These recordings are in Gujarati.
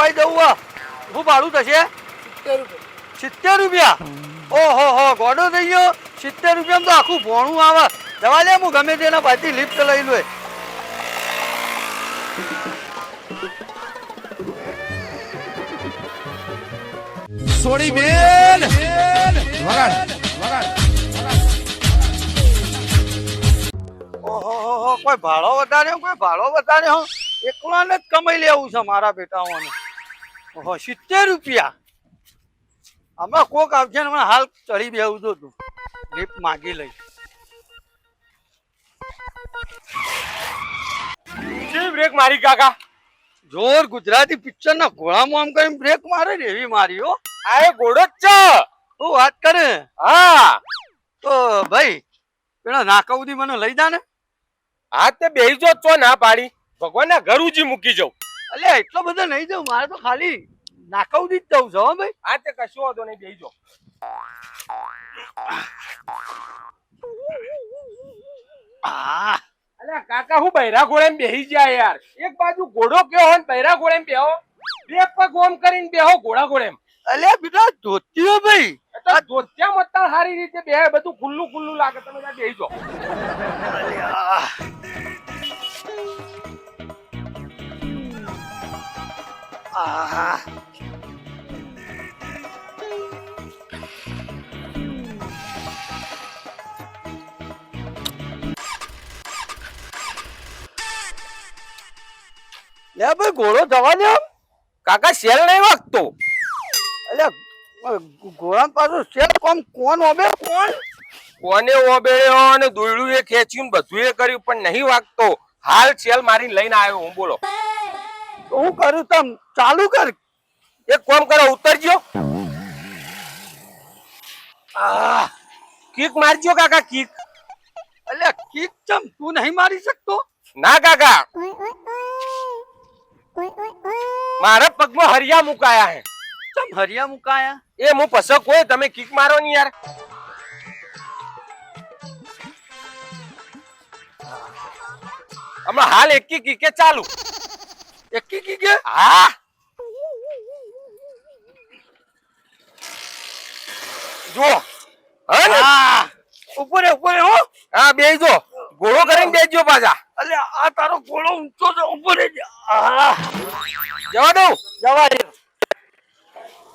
અલ્યા કાકા મારો વાઈ જવું હે. શું ભાડું થશે? સિત્તેર રૂપિયા. ઓહો હો ગોડો થઈ ગયો. સિત્તેર રૂપિયામાં તો આખું ભોણું આવે. જવા લે હું ગમે તેના પાછી લિફ્ટ લઈ લો. સોડી બેન! વગાડ વગાડ. ઓહો હો હો કોઈ ભાડો વધારે કોઈ ભાડો વધારે હો. એકલાને જ કમાઈ લેવું છે મારા બેટાઓને. ઓહો સિત્તેર રૂપિયા? હમણાં કોક આવશે ને હાલ ચડી બેવું તો તું. લિફ્ટ માગી લઈ બ્રેક મારી કાકા? જોર ગુજરાતી પિક્ચર ના ઘોડામાં આમ કરીને બ્રેક મારે ને એવી મારી હો. આ એ ઘોડો જ છે. તું વાત કરે? હા. તો ભાઈ પેલા નાકાઉદી મને લઈ જા ને. હા તે બેહી જો ચો ના પાડી. ભગવાનના ઘર ઉજી મૂકી જાઉં. અલ્યા એટલો બધો નહીં જવું મારે તો ખાલી નાખવડી જ જવું છે હો ભાઈ. આ તે કશો વાંધો નહીં બેહી જો આ અલ્યા કાકા હું બૈરા ઘોડે બેહી જાય યાર. એક બાજુ ઘોડો કયો હોય બૈરા ઘોડે બેહો. બે પગ ઓમ કરીને બેહો ઘોડા ઘોડે અલે બેટા ધોતીઓ ભાઈ. એટલે ધોતિયા મત્તા સારી રીતે બે બધું ખુલ્લું ખુલ્લું લાગે તમે બેહી જો અલ્યા લે ભાઈ ઘોડો જવા દે કાકા, શેલ નહીં વાગતો. એટલે ઘોડા પાછું શેર કોમ, કોણ હોબે કોણ? કોને ઓબેળ્યો અને દોયડું એ ખેંચ્યું બધું એ કર્યું, પણ નહીં વાગતો. હાલ શેલ મારી લઈને આવ્યો હું, બોલો. હું કરું તમ ચાલુ કર. એક કોમ કરો ઉતરજો. કિક મારજો કાકા કિક. અલે કિક ચમ તું નહીં મારી શકતો? ના કાકા. મારા પગમાં હરિયા મુકાયા હે. ચમ હરિયા મુકાયા? એ હું પસક હોય તમે કિક મારો ને યાર. હમણાં હાલ એક કિકે ચાલુ. એકી કીકે હા. જો હા ઉપર ઉપર હો. હા બેજો ઘોડો કરીને બેસજો પાછા. અલે આ તારો ઘોડો ઊંચો છે ઉપર. જવા દઉં? જવા દે.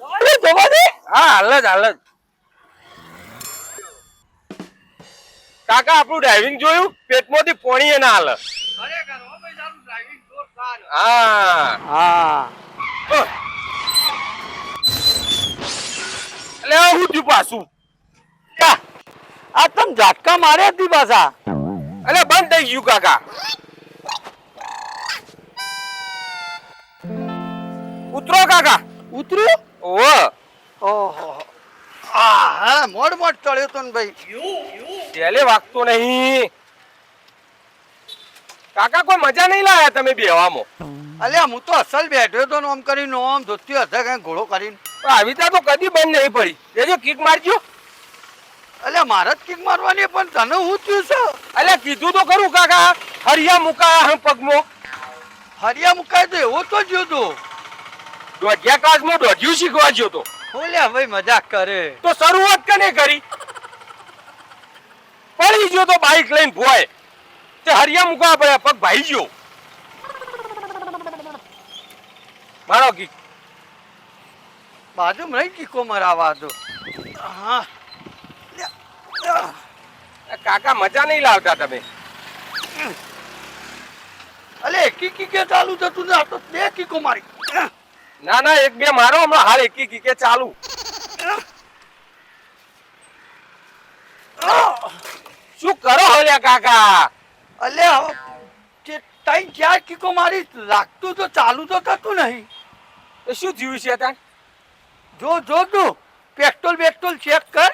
જવા દે જવા દે. હા હાલ જ હાલ જ. કાકા આપણું ડ્રાઇવિંગ જોયું? પેટમાંથી પોણી ના હાલ. ખરેખર હો ભાઈ તારું ડ્રાઇવિંગ હા હા એટલે હું જ પાછું આ તમ ઝાટકા મારે હતી પાછા એટલે બંધ થઈ ગયું કાકા ઉતરો કાકા ઉતર્યું ઓહો ઓહો આ હા મોડ મોડ ચડ્યો તો ને ભાઈ. પેલે વાગતો નહીં. કાકા કોઈ મજા નહીં લાયા તમે બેવામાં અલ્યા હું તો અસલ બેઠો તો આમ કરીને આમ ધોતી હતા કઈ ઘોડો કરીને. આવી તો કદી બંધ નહીં પડી. દેજો કિક મારજો. અલ્યા મારે જ કિક મારવાની પણ તને હું થયું છે? અલ્યા કીધું તો ખરું કાકા. હરિયા મુકાયા હમ પગમો. હરિયા મુકાય તો એવો તો જ્યો તો દોઢિયા ક્લાસમાં દોઢિયું શીખવા ગયો તો. બોલ્યા ભાઈ મજાક કરે. તો શરૂઆત કને કરી? પડી ગયો તો બાઈક લઈને ભોય. તે હરિયા મૂકવા પડે પગ ભાઈ ગયો. મારો કિક બાજુ નહીં કીકો મરાવા દો હા. કાકા મજા નહીં લાવતા તમે. અલે એકી કીકે ચાલુ થતું ને આ તો બે કીકો મારી. ના ના એક બે મારો હમણાં હાલ એકી કીકે ચાલુ શું કરો હલ્યા કાકા? અલે હવે તે ત્રણ ચાર કીકો મારી લાગતું તો ચાલુ તો થતું નહીં. તો શું થયું છે ત્યાં? જો જો તું પેટ્રોલ પેટ્રોલ ચેક કર.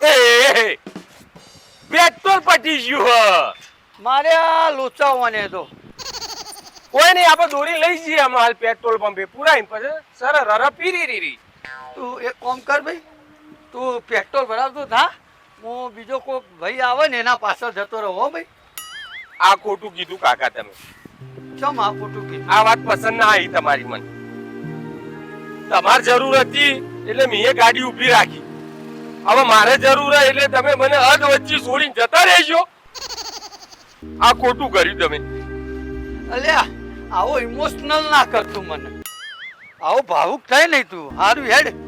એ પેટ્રોલ પટી ગયું હ. મારે આ લોચાવવાને તો. કોઈ નહીં આપણે દોરી લઈ જઈએ હમણાં હાલ પેટ્રોલ પંપે. પુરાઈને પછી સર રર પીરી રીરી. તું એક કામ કર ભાઈ. તું પેટ્રોલ ભરાવતો થા? હું બીજો કોઈ ભાઈ આવે ને એના પાછળ જતો રહો ભાઈ. આ ખોટું કીધું કાકા તમે. ચમ આ ખોટું કીધું? આ વાત પસંદ ના આવી તમારી મને. તમારે જરૂર હતી એટલે મેં ગાડી ઊભી રાખી. હવે મારે જરૂર એટલે તમે મને અધ વચ્ચે છોડીને જતા રહેજો. આ ખોટું કર્યું તમે. અલ્યા આવો ઇમોશનલ ના કરતું મને. આવો ભાવુક થાય નહીં તું. સારું હેડ.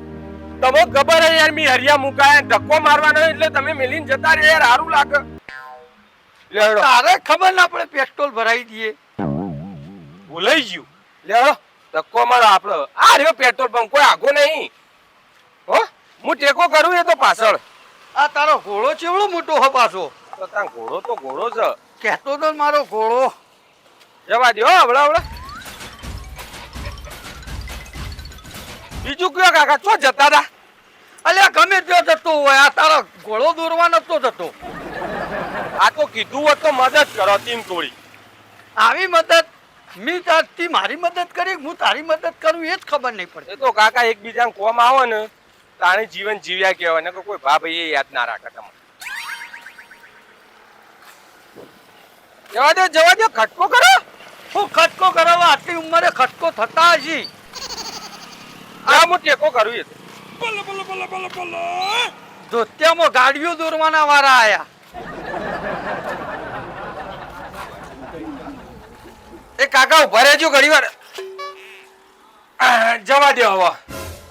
તમે ખબર હે યાર મી હરિયા મુકાયા ધક્કો મારવાનો એટલે તમે મિલીન જતા રહે યાર સારું લાગે. તારે ખબર ના પડે પેટ્રોલ ભરાઈ દઈએ ભૂલાઈ ગયું. લેડો ધક્કો મારો આપણો આ રહ્યો પેટ્રોલ પંપ કોઈ આગો નહીં. હો હું ટેકો કરું એ તો પાછળ. આ તારો ઘોડો ચેવડો મોટો હો પાછો? તો તાર ઘોડો તો ઘોડો છે કહેતો તો મારો ઘોડો. જવા દો હવડા હવડા બીજું કયો કાકા? છો જતા હતા અલ્યા ગમે ત્યાં જતો હોય આ તારો ઘોડો દોરવા નતો જતો. આ તો કીધું હોત તો મદદ કરો ટીમ થોડી. આવી મદદ? મી તારથી મારી મદદ કરી હું તારી મદદ કરું એ જ ખબર નહીં પડે એ તો કાકા એકબીજાને કોમ આવો ને તાણે જીવન જીવ્યા કહેવાય ને કોઈ ભા ભાઈ યાદ ના રાખે તમે જવા દો જવા દો ખટકો કરો. હું ખટકો કરાવવા આટલી ઉંમરે ખટકો થતા હશે આ હું ટેકો. ધોતિયામાં ગાડીઓ દોરવાના વાળા આયા. એ કાકા ઊભા રહેજો ઘડી વાર. જવા દે હવે.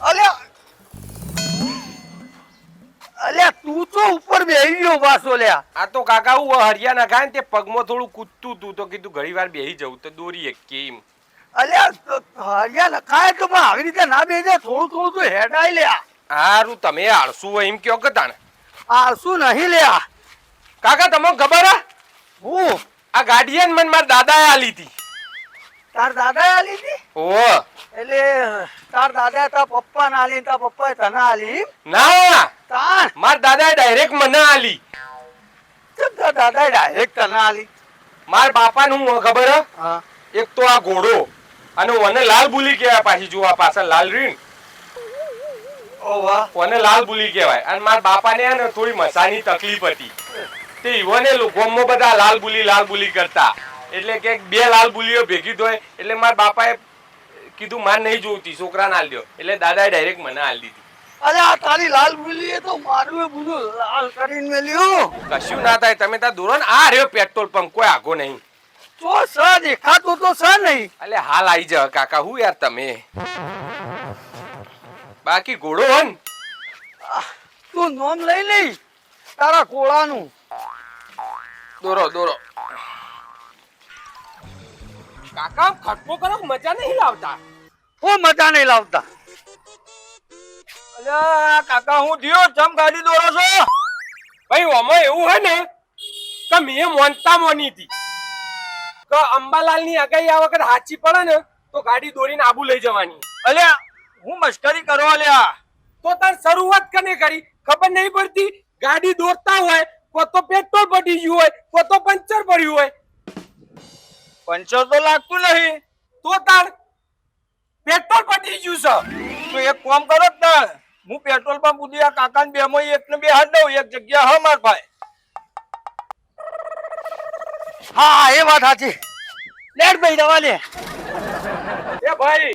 અલ્યા. અલ્યા તું તો ઉપર બેહી ગયો પાછો લ્યા આ તો કાકા હું હરિયા ના ખાય ને તે પગમાં થોડું કૂદતું તું તો કીધું ઘડી વાર બેહી જવું તો દોરી એક કેમ અલ્યા તો લખાય તો પણ આવી રીતે ના બેસે થોડું થોડું તો હેડાઈ લ્યા હારું તમે આળસુ એમ કયો કે તાણે? આ નહીં લ્યા કાકા તમને ખબર હે? હું? આ ગાડીએ મને મારા દાદાએ આલી હતી. તાર દાદાએ આલી હતી? ઓ એટલે તાર દાદા તાર પપ્પા ના આલી તાર પપ્પા તને આલી ના. તાર મારા દાદાએ ડાયરેક્ટ મને આલી. ચમ તાર દાદા ડાયરેક્ટ તને આલી? મારા બાપાને હું ખબર હે? હા. એક તો આ ઘોડો. અને મને લાલ બુલી કહેવાય પાછી જો આ પાછળ લાલ રીણ. ઓ વાહ. કોને લાલ ભૂલી કહેવાય. અને મારા બાપાને ને થોડી મસાની તકલીફ હતી. તે ઈવોને ગોમમાં બધા લાલ ભૂલી લાલ બુલી કરતા. એટલે કે બે લાલ બુલીઓ ભેગી થાય એટલે મારા બાપાએ કીધું માર નહીં જોતી છોકરાને હાલ દો એટલે દાદાએ ડાયરેક્ટ મને હાલ દીધી. અરે આ તારી લાલ બુલી એ તો મારું એ લાલ કરીને મેલ્યું. કશું ના થાય તમે ત્યાં દોરો ને આ રહ્યો પેટ્રોલ પંપ કોઈ આગો નહીં. તો સ દેખાતું તો સ નહીં. અલે હાલ આવી જાવ કાકા હું યાર તમે? બાકી ઘોડો હન. તું નોમ લઈ લઈ તારા કોળાનું દોરો દોરો. કાકા ખટકો કરો મજા નહીં લાવતા? હું મજા નહીં લાવતા. અલ્યા કાકા હું દિયો જમ ગાડી દોરો છો? ભાઈ ઓમાં એવું હે ને કે મેં મોનતા મોની હતી. કે અંબાલાલની આગાહી આ વખત હાચી પડે ને તો ગાડી દોરીને આબુ લઈ જવાની. અલ્યા હું મશ્કરી કરો અલ્યા. તો તાર શરૂઆત કને કરી? ખબર નહીં પડતી? ગાડી દોરતા હોય કો તો પેટ્રોલ પડી ગયું હોય કો તો પંચર પડ્યું હોય. પંચર તો લાગતું નહીં. તો તાર પેટ્રોલ પડી ગયું છે. તો એક કામ કરો ને હું પેટ્રોલ પંપ ઉદી આ કાકાને બે મોય એક ને બે હાથ દઉં એક જગ્યા હ માર ભાઈ. હા એ વાત સાચી. લેટ ભાઈ દવા લે. એ ભાઈ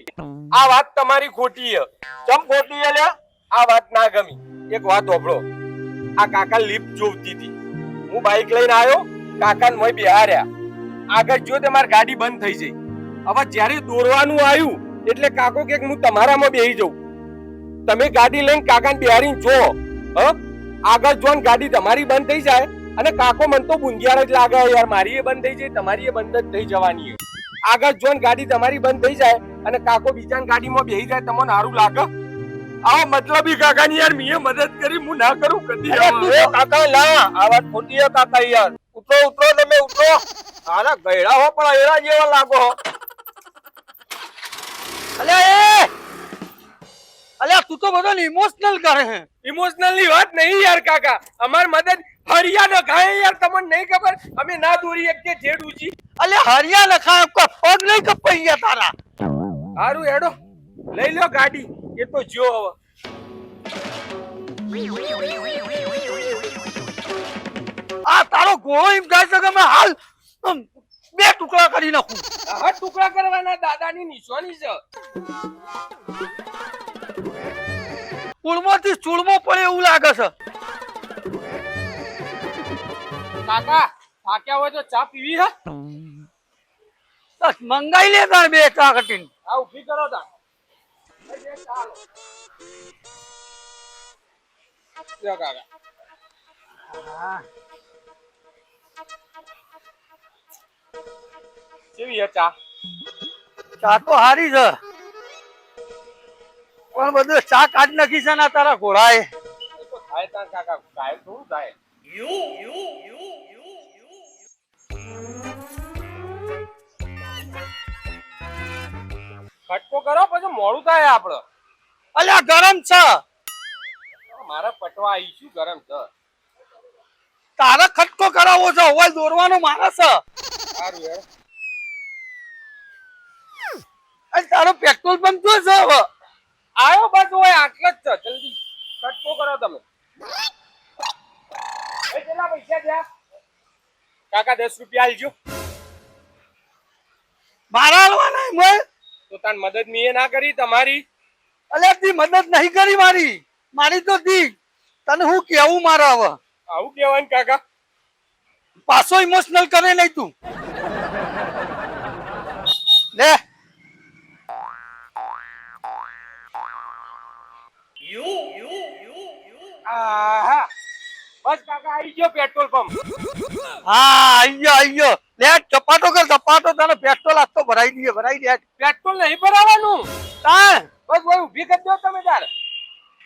આ વાત તમારી ખોટી છે ચમ ખોટી છે લે? આ વાત ના ગમી. એક વાત ઓભળો આ કાકા લિફ્ટ જોવતી હતી. હું બાઈક લઈને આવ્યો કાકાને મોય બિહાર્યા. આગળ જો તમારી ગાડી બંધ થઈ જઈ હવે જ્યારે દોરવાનું આવ્યું એટલે કાકો કે હું તમારામાં બેહી જાઉં. તમે ગાડી લઈને કાકાને બિહારીને જો હ? આગળ જો ગાડી તમારી બંધ થઈ જાય. અને કાકો મન તો બુંદિયાર જ લાગે યાર. મારી એ બંધ થઈ જાય તમારી એ બંધ જ થઈ જવાની આગળ જોન ગાડી તમારી બંધ થઈ જાય અને કાકો બીજાની ગાડીમાં બેહી જાય તમને સારું લાગે. આ કાકા ની યાર મીએ મદદ કરી હું ના કરું કદી કાકા લા આ વાત ખોટી છે કાકા યાર. ઉતરો ઉતરો તમે ઉતરો. આના ગયડા હો પણ એરા જેવા લાગો અલે એ! અલે તું તો બધો ઇમોશનલ કરે હે ઇમોશનલની વાત નહીં યાર કાકા. અમાર મદદ હરિયા ન ખાય યાર, તમને નહીં ખબર? અમે ના દોરી એક કે જેડુજી. અલે હરિયા લખાય કો પગ નહીં કપાઈ ગયા તારા. હારું, હેડો. લઈ લો ગાડી. એ તો જો હવે. આ તારો ઘોડો એમ કહે છે કે હાલ બે ટુકડા કરી નાખું. હા, ટુકડા કરવાના, દાદાની નિશાની છે. કુળમાંથી ચૂળમો પડે એવું લાગે છે. કાકા થાક્યા હોય તો ચા પીવી હે? બસ મંગાઈ લે તાર બે ચા કટીને. આ ઊભી કરો તા લ્યો કાકા. કેવી હે ચા? ચા તો હારી છે. પણ બધું ચા કાઢ નાખી છે ને તારા ઘોડાએ. થાય તાર કાકા કાયમ થોડું થાય? ખટકો કરો, પછી મોડું થાય આપડે અલ્યા, ગરમ છે. મારા પટવા આવી છું ગરમ છે. તારે ખટકો કરાવવો છે અવાજ દોરવાનો મારે છે. અને તારો પેટ્રોલ પંપ જો છે હવે. આવ્યો બસ, હોય આટલો જ છે. જલ્દી ખટકો કરો તમે. કેટલા પૈસા થયા. કાકા દસ રૂપિયા આલજો. મારા આલવાના એમ તો તાન મદદ મીએ ના કરી તમારી. અલે તી મદદ નહીં કરી મારી. મારી તો તી. તને હું કેવું મારા હવે? આવું કેવાનું કાકા. પાછો ઇમોશનલ કરે નહીં તું. લે. આહા. બસ કાકા. આવી ગયો પેટ્રોલ પંપ. હા આઈ ગયો લે ચપાટો કર ચપાટો તને પેટ્રોલ આપતો ભરાઈ દઈએ ભરાઈ દે પેટ્રોલ નહીં ભરાવાનું. તા બસ ભાઈ ઊભી કરી દો તમે તાર.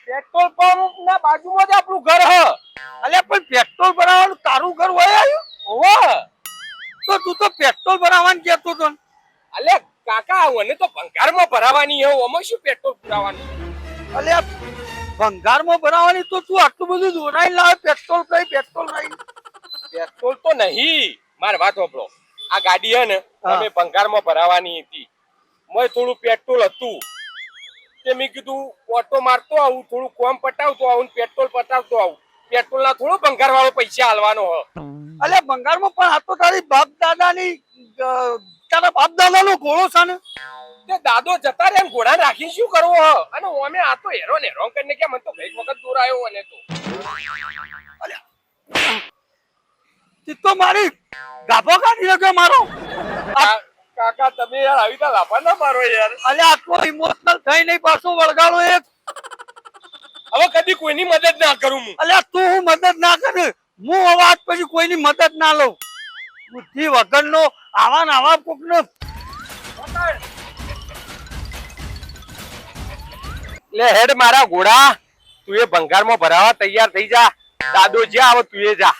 પેટ્રોલ પંપ ના બાજુમાં જ આપણું ઘર હ. અલ્યા પણ પેટ્રોલ ભરાવાનું તારું ઘર હોય આવ્યું ઓવા તો તું તો પેટ્રોલ ભરાવાનું કહેતો તો. અલે કાકા મને તો ભંગારમાં ભરાવાની હે ઓમાં શું પેટ્રોલ પુરાવાનું અલ્યા ભંગારમાં ભરાવાની તો તું આટલું બધું દોરાઈ લાવે પેટ્રોલ કઈ પેટ્રોલ કઈ પેટ્રોલ તો નહીં મારે વાત હોપડો આ ગાડી હે ને. અમે ભંગારમાં ભરાવાની હતી. મેં થોડું પેટ્રોલ હતું. તે મેં કીધું ઓટો મારતો આવું થોડું કોમ પટાવતો આવું પેટ્રોલ પટાવતો આવું. પેટ્રોલ ના થોડું ભંગાર વાળો પૈસા હાલવાનો હ. અલ્યા ભંગારમાં પણ આ તો તારી બાપ દાદાની ની તારા બાપ દાદાનો ઘોડો છે ને? તે દાદો જતા રે ઘોડા રાખી શું કરવો હ? અને અમે આ તો હેરો ને રોંગ કરીને કે મને તો ગઈ વખત આવ્યો અને તો. તે તો મારી ગાભો કાઢી નાખ્યો મારો. કાકા તમે યાર આવી રીતે લાફા ના મારો યાર. અલ્યા આટલો ઇમોશનલ થઈ નહીં પાછો વળગાડો એક. હવે કદી કોઈની મદદ ના કરું હું. અલ્યા તું હું મદદ ના કરે? હું અવાજ પછી કોઈની મદદ ના લઉં? બુદ્ધિ વગરનો આવા ને આવા કોકનો લે હેડ મારા ઘોડા. તું એ ભંગારમાં ભરાવા તૈયાર થઈ જા. દાદો જ્યાં આવે તું એ જા.